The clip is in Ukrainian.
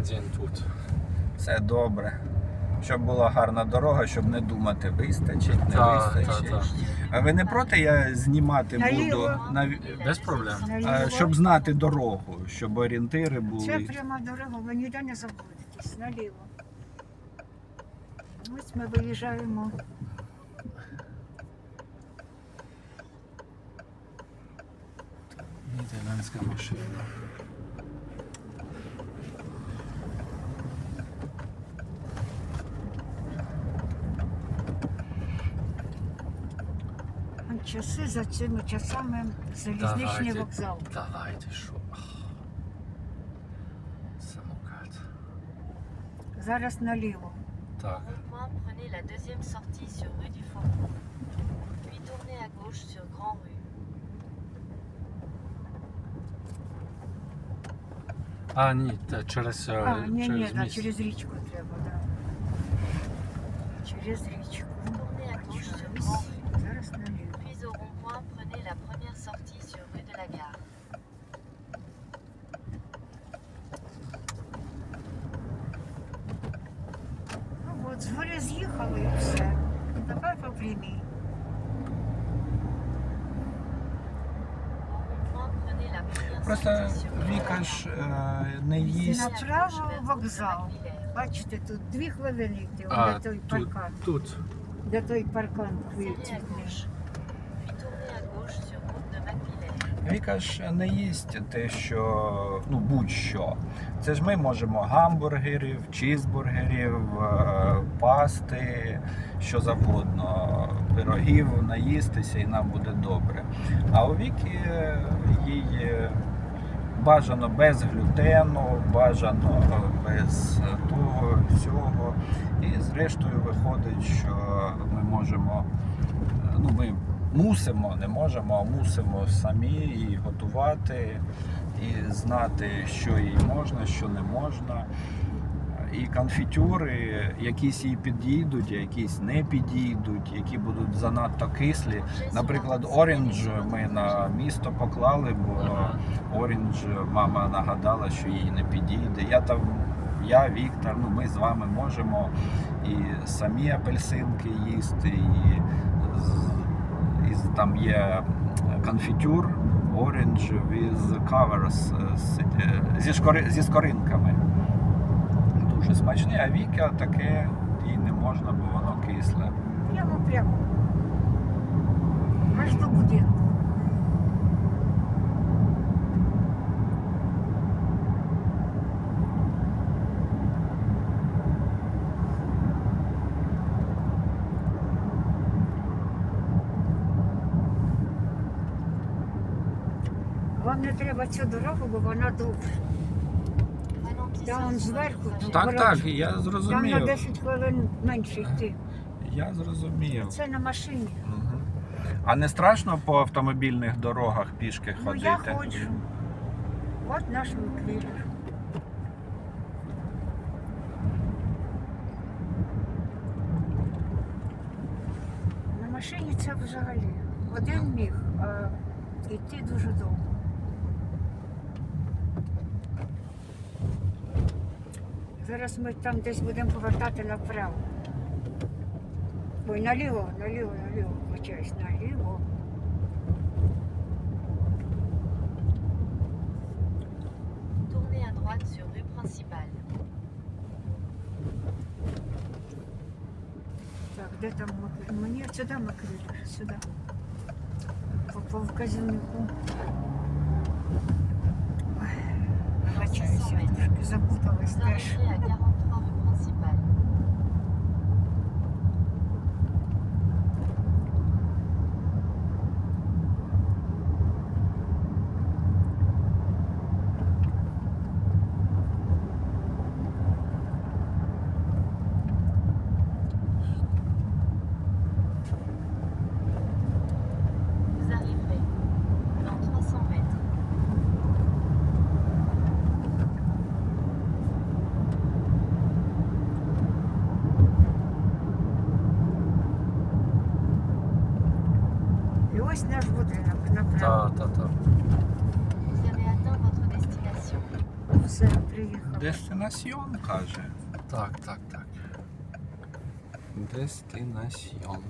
бензин тут. Все добре. Щоб була гарна дорога, щоб не думати, вистачить, не Так, вистачить. так, так. А ви не проти, я знімати Наліво. буду, на, Без проблем. а, щоб знати дорогу, щоб орієнтири були. Це пряма дорога, ви ніде не заблудитесь, наліво. Ось ми виїжджаємо. Нідерландська машина. Часи за цими часами залізничний Давайте. вокзал. Давайте що. Самокат. Зараз наліво. Так. Rond-point, prenez la deuxième sortie sur rue du Faubourg. Puis tournez à gauche sur Grand Rue. А, ні, та через, е, А, ні, ні, через да, міст. через річку треба, да. Через річку. Tournez à gauche sur Grand Rue. Зараз наліво. Puis au rond-point, prenez la première sortie sur rue de la Gare. От, згори з'їхали і все. Тепер по прямій. Просто Віка ж е, не їсть. Направо вокзал. Бачите, тут дві хвилини йти, А, де той тут, паркан. тут. Де той паркан à Віка ж не їсть те, що ну будь-що. Це ж ми можемо гамбургерів, чізбургерів, е, пасти, що завгодно, пирогів наїстися і нам буде добре. А у Віки е, їй е, бажано без глютену, бажано без того всього. І зрештою виходить, що ми можемо, ну ми мусимо, не можемо, а мусимо самі її готувати і знати, що їй можна, що не можна. І конфітюри, якісь їй підійдуть, якісь не підійдуть, які будуть занадто кислі. Наприклад, оранж ми на місто поклали, бо оранж мама нагадала, що їй не підійде. Я там, я, Віктор, ну ми з вами можемо і самі апельсинки їсти, і, з- і з- там є конфітюр orange with covers е, е, зі, шкори, зі скоринками. Дуже смачний, а Віка таке і не можна, бо воно кисле. Прямо прямо. Аж до будинку. Вам не треба цю дорогу, бо вона довша. Там зверху, Так, так, я Там на зрозумів. 10 хвилин менше йти. Я зрозумів. Це на машині. Мгм. А не страшно по автомобільних дорогах пішки Ну ходити? я ходжу. От наш виквілер. На машині це взагалі. Один міг, а йти дуже довго. Зараз ми там десь будемо повертати направо. Ой, наліво, наліво, наліво, вибачаюсь, наліво. Tournez à droite sur rue principale. Так, де там Макриль? Мені сюди Макриль, сюди. По, по вказівнику. Ой, Запуталась теж. Ось наш будинок направо. Так, так, так. Дестинаціон каже. Так, так, так. Дестинаціон.